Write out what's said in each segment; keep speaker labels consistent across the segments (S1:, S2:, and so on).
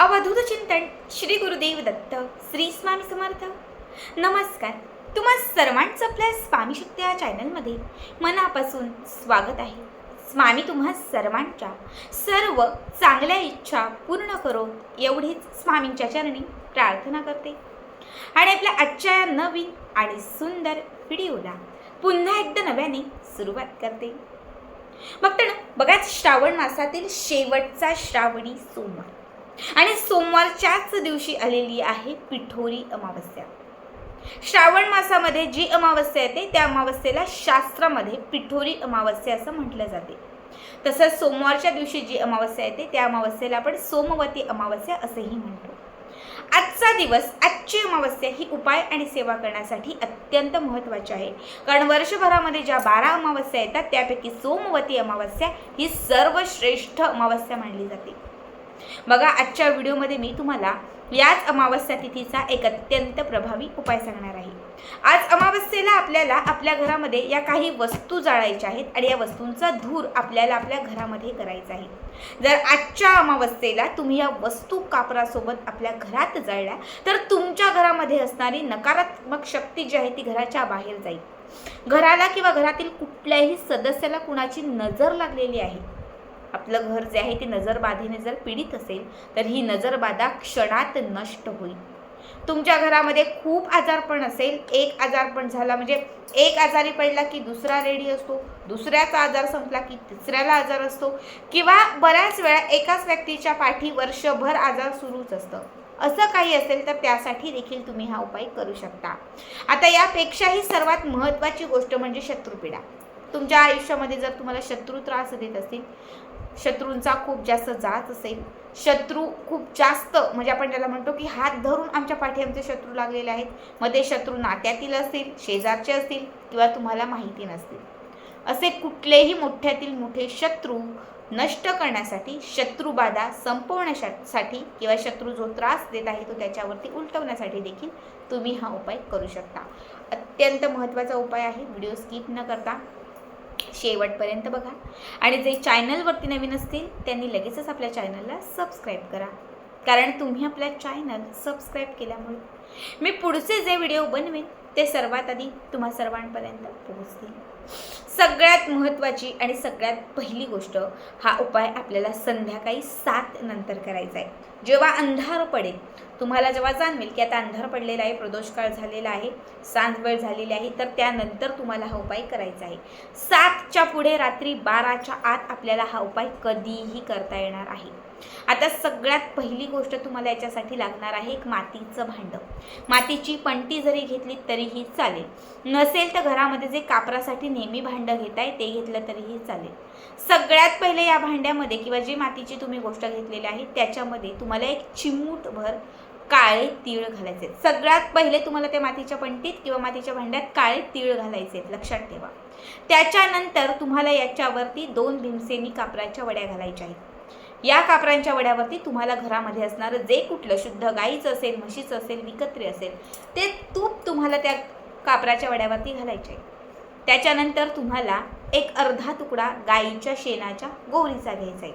S1: अवधूत चिंतन श्री गुरुदेव दत्त श्री स्वामी समर्थ. नमस्कार. तुम्हा सर्वांचं आपल्या स्वामी शक्ती या चॅनलमध्ये मनापासून स्वागत आहे. स्वामी तुम्हा सर्वांच्या सर्व चांगल्या इच्छा पूर्ण करो एवढीच स्वामींच्या चरणी प्रार्थना करते. आणि आपल्या आजच्या या नवीन आणि सुंदर व्हिडिओला पुन्हा एकदा नव्याने सुरुवात करते. बघते ना बघाच श्रावण मासातील शेवटचा श्रावणी सोमवार. आणि सोमवारच्याच दिवशी आलेली आहे पिठोरी अमावस्या. श्रावण मासामध्ये जी अमावस्या येते त्या अमावस्येला शास्त्रामध्ये पिठोरी अमावस्या असं म्हटलं जाते. तसंच सोमवारच्या दिवशी जी अमावस्या येते त्या अमावस्येला आपण सोमवती अमावस्या असंही म्हणतो. आजचा दिवस आजची अमावस्या ही उपाय आणि सेवा करण्यासाठी अत्यंत महत्त्वाची आहे. कारण वर्षभरामध्ये ज्या बारा अमावस्या येतात त्यापैकी सोमवती अमावस्या ही सर्वश्रेष्ठ अमावस्या मानली जाते. बघा आजच्या व्हिडिओमध्ये मी तुम्हाला याच अमावस्या तिथीचा एक अत्यंत प्रभावी उपाय सांगणार आहे. आज अमावस्येला आपल्याला आपल्या घरामध्ये या काही वस्तू जाळायच्या आहेत आणि या वस्तूंचा धूर आपल्याला आपल्या घरामध्ये करायचा आहे. जर आजच्या अमावस्येला तुम्ही या वस्तू कापरासोबत आपल्या घरात जाळल्या तर तुमच्या घरामध्ये असणारी नकारात्मक शक्ती जी आहे ती घराच्या बाहेर जाईल. घराला किंवा घरातील कुठल्याही सदस्याला कुणाची नजर लागलेली आहे आपलं घर जे आहे ते नजरबाधेने जर पीडित असेल तर ही नजरबाधा क्षणात नष्ट होईल. तुमच्या घरामध्ये खूप आजारपण असेल. एक आजारपण झाला म्हणजे एक आजारी पडला की दुसरा रेडी असतो दुसऱ्याचा आजार संपला की तिसऱ्याला आजार असतो किंवा बऱ्याच वेळा एकाच व्यक्तीच्या पाठी वर्षभर आजार सुरूच असतं. असं काही असेल तर त्यासाठी देखील तुम्ही हा उपाय करू शकता. आता यापेक्षाही सर्वात महत्त्वाची गोष्ट म्हणजे शत्रुपीडा. तुमच्या आयुष्यामध्ये जर तुम्हाला शत्रू त्रास देत असतील शत्रूंचा खूप जास्त जात असेल. शत्रू खूप जास्त म्हणजे आपण त्याला म्हणतो की हात धरून आमच्या पाठी आमचे शत्रू लागलेले आहेत. मग ते शत्रू नात्यातील असतील शेजारचे असतील किंवा तुम्हाला माहिती नसतील. असे कुठलेही मोठ्यातील मोठे शत्रू नष्ट करण्यासाठी शत्रुबाधा संपवण्यासाठी किंवा शत्रू जो त्रास देत आहे तो त्याच्यावरती उलटवण्यासाठी देखील तुम्ही हा उपाय करू शकता. अत्यंत महत्त्वाचा उपाय आहे व्हिडिओ स्किप न करता. शेवटपर्यंत बघा. आणि जे चॅनलवरती नवीन असतील त्यांनी लगेचच आपल्या चॅनलला सबस्क्राईब करा. कारण तुम्ही आपल्या चॅनल सबस्क्राईब केल्यामुळे मी पुढचे जे व्हिडिओ बनवेन ते सर्वात आधी तुम्हा सर्वांपर्यंत पोहोचतील. सगळ्यात महत्त्वाची आणि सगळ्यात पहिली गोष्ट हा उपाय आपल्याला संध्याकाळी सात नंतर करायचा आहे. जेव्हा अंधार पडेल तुम्हाला जेव्हा जाणवेल की आता अंधार पडलेला आहे प्रदोषकाळ झालेला आहे सांज वेळ झालेली आहे तर त्यानंतर तुम्हाला हा उपाय करायचा आहे. सातच्या पुढे रात्री बाराच्या आत आपल्याला हा उपाय कधीही करता येणार आहे. आता सगळ्यात पहिली गोष्ट तुम्हाला याच्यासाठी लागणार आहे एक मातीचं भांडं. मातीची पंटी जरी घेतली तरीही चालेल. नसेल तर घरामध्ये जे कापरासाठी नेहमी भांडं घेताय ते घेतलं तरीही चालेल. सगळ्यात पहिले या भांड्यामध्ये किंवा जी मातीची तुम्ही गोष्ट घेतलेली आहे त्याच्यामध्ये तुम्हाला एक चिमूटभर काळे तीळ घालायचे सगळ्यात पहिले तुम्हाला त्या मातीच्या पंटीत किंवा मातीच्या भांड्यात काळे तीळ घालायचे लक्षात ठेवा. त्याच्यानंतर तुम्हाला याच्यावरती दोन भीमसेनी कापराच्या वड्या घालायच्या आहेत. या कापरांच्या वड्यावरती तुम्हाला घरामध्ये असणारं जे कुठलं शुद्ध गाईचं असेल म्हशीचं असेल विकत्री असेल ते तूप तुम्हाला त्या कापराच्या वड्यावरती घालायचे आहे. त्याच्यानंतर तुम्हाला एक अर्धा तुकडा गाईच्या शेणाच्या गोवरीचा घ्यायचा आहे.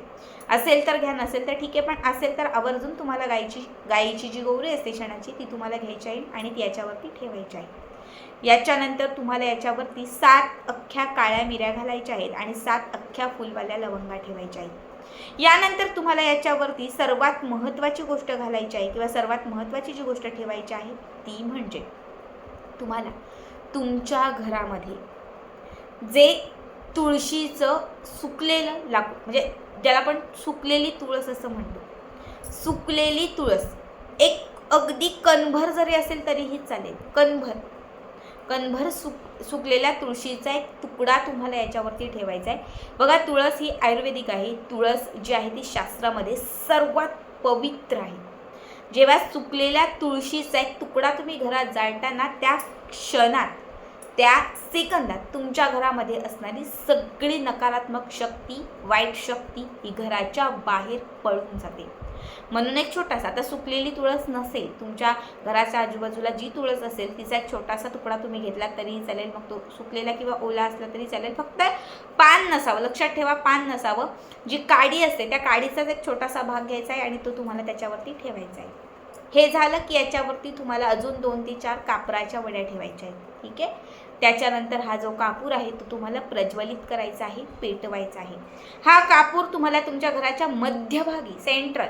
S1: असेल तर घ्या नसेल तर ठीक आहे पण असेल तर आवर्जून तुम्हाला गाईची गाईची जी गोवरी असते शेणाची ती तुम्हाला घ्यायची आहे आणि ती याच्यावरती ठेवायची आहे. याच्यानंतर तुम्हाला याच्यावरती सात अख्ख्या काळ्या मिऱ्या घालायच्या आहेत आणि सात अख्ख्या फुलवाल्या लवंगा ठेवायच्या आहेत. यानंतर तुम्हाला याच्यावरती सर्वात महत्त्वाची गोष्ट घालायची आहे किंवा सर्वात महत्त्वाची जी गोष्ट ठेवायची आहे ती म्हणजे तुम्हाला तुमच्या घरामध्ये जे तुळशीचं सुकलेलं लाकूड म्हणजे ज्याला आपण सुकलेली तुळस असं म्हणतो. सुकलेली तुळस. एक अगदी कणभर जरी असेल तरीही चालेल. कणभर. कणभर सुक सुकलेल्या तुळशीचा एक तुकडा तुम्हाला याच्यावरती ठेवायचा आहे. बघा तुळस ही आयुर्वेदिक आहे. तुळस जी आहे ती शास्त्रामध्ये सर्वात पवित्र आहे. जेव्हा सुकलेल्या तुळशीचा एक तुकडा तुम्ही घरात जाळताना त्या क्षणात त्या सेकंदात तुमच्या घरामध्ये असणारी सगळी नकारात्मक शक्ती वाईट शक्ती ही घराच्या बाहेर पळून जाते. म्हणून एक छोटासा आता सुकलेली तुळस नसेल तुमच्या घराच्या आजूबाजूला जी तुळस असेल तिचा एक छोटासा तुकडा तुम्ही घेतला तरी चालेल मग तो सुकलेला किंवा ओला असला तरी चालेल. फक्त पान नसावं लक्षात ठेवा पान नसावं. जी काडी असते त्या काडीचाच एक छोटासा भाग घ्यायचा आहे आणि तो तुम्हाला त्याच्यावरती ठेवायचा आहे. हे झालं की याच्यावरती तुम्हाला अजून दोन ते चार कापराच्या वड्या ठेवायच्या आहेत. ठीक आहे? त्याच्यानंतर हा जो कापूर आहे तो तुम्हाला प्रज्वलित करायचा आहे पेटवायचा आहे. हा कापूर तुम्हाला तुमच्या घराच्या मध्यभागी सेंट्रल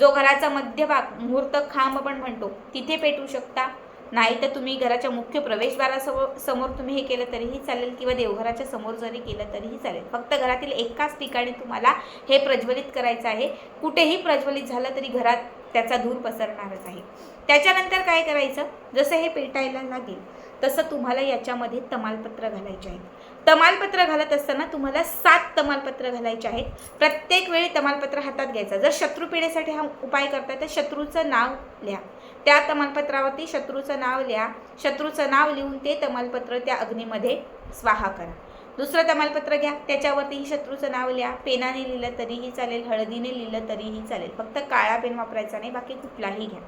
S1: जो घराचा मध्यभाग मुहूर्त खांब आपण म्हणतो तिथे पेटवू शकता. नाही तर तुम्ही घराच्या मुख्य प्रवेशद्वारासमोर समोर तुम्ही हे केलं तरीही चालेल किंवा देवघराच्या समोर जरी केलं तरीही चालेल. फक्त घरातील एकाच ठिकाणी तुम्हाला हे प्रज्वलित करायचं आहे. कुठेही प्रज्वलित झालं तरी घरात त्याचा धूर पसरणारच आहे. त्याच्यानंतर काय करायचं? जसं हे पेटायला लागेल तसं तुम्हाला याच्यामध्ये तमालपत्र घालायचे आहेत. तमालपत्र घालत असताना तुम्हाला सात तमालपत्र घालायचे आहेत. प्रत्येक वेळी तमालपत्र हातात घ्यायचं. जर शत्रुपीडेसाठी हा उपाय करताय तर शत्रूचं नाव लिहा. त्या तमालपत्रावरती शत्रूचं नाव लिहा. शत्रूचं नाव लिहून ते तमालपत्र त्या अग्नीमध्ये स्वाहा करा. दुसरं तमालपत्र घ्या त्याच्यावरतीही शत्रूचं नाव लिहा. पेनाने लिहिलं तरीही चालेल हळदीने लिहिलं तरीही चालेल. फक्त काळा पेन वापरायचा नाही बाकी कुठलाही घ्या.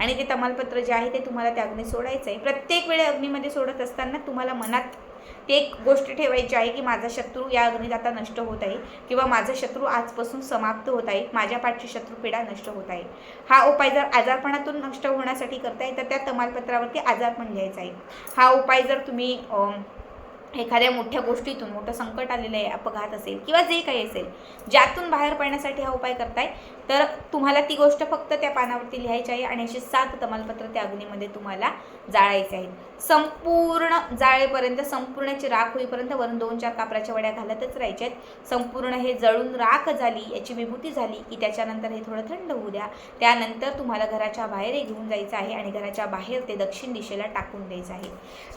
S1: आणि ते तमालपत्र जे आहे ते तुम्हाला त्या अग्नी सोडायचं आहे. प्रत्येक वेळी अग्नीमध्ये सोडत असताना तुम्हाला मनात ते एक गोष्ट ठेवायची आहे की माझा शत्रू या अग्नीत आता नष्ट होत आहे किंवा माझा शत्रू आजपासून समाप्त होत आहे माझ्या पाठची शत्रुपीडा नष्ट होत आहे. हा उपाय जर आजारपणातून नष्ट होण्यासाठी करताय तर त्या तमालपत्रावरती आजारपण घ्यायचा आहे. हा उपाय जर तुम्ही एखाद्या मोठ्या गोष्टीतून मोठं संकट आलेलं आहे अपघात असेल किंवा जे काही असेल ज्यातून बाहेर पडण्यासाठी हा उपाय करताय तर तुम्हाला ती गोष्ट फक्त त्या पानावरती लिहायची आहे आणि अशी सात तमालपत्र त्या अग्नीमध्ये तुम्हाला जाळायचे आहेत. संपूर्ण जाळेपर्यंत संपूर्णची राख होईपर्यंत वरून दोन चार कापराच्या वड्या घालतच राहायच्या आहेत. संपूर्ण हे जळून राख झाली याची विभूती झाली की त्याच्यानंतर हे थोडं थंड होऊ द्या. त्यानंतर तुम्हाला घराच्या बाहेर हे घेऊन जायचं आहे आणि घराच्या बाहेर ते दक्षिण दिशेला टाकून द्यायचं आहे.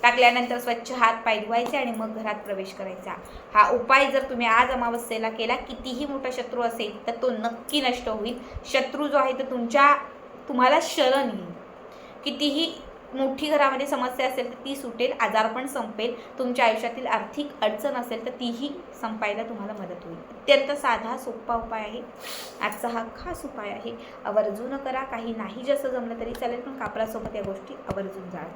S1: टाकल्यानंतर स्वच्छ हात पाय धुवायचे आणि मग घरात प्रवेश करायचा. हा उपाय जर तुम्ही आज अमावस्येला केला कितीही मोठा शत्रू असेल तर तो नक्की नष्ट होईल. शत्रू जो आहे तो तुमच्या तुम्हाला शरण येईल. कितीही मोठी घरामध्ये समस्या असेल तर ती सुटेल आजारपण संपेल. तुमच्या आयुष्यातील आर्थिक अडचण असेल तर तीही संपायला तुम्हाला मदत होईल. अत्यंत साधा सोपा उपाय आहे. आजचा हा खास उपाय आहे. आवर्जून करा. काही नाही जसं जमलं तरी चालेल पण कापरासोबत या गोष्टी आवर्जून जाळा.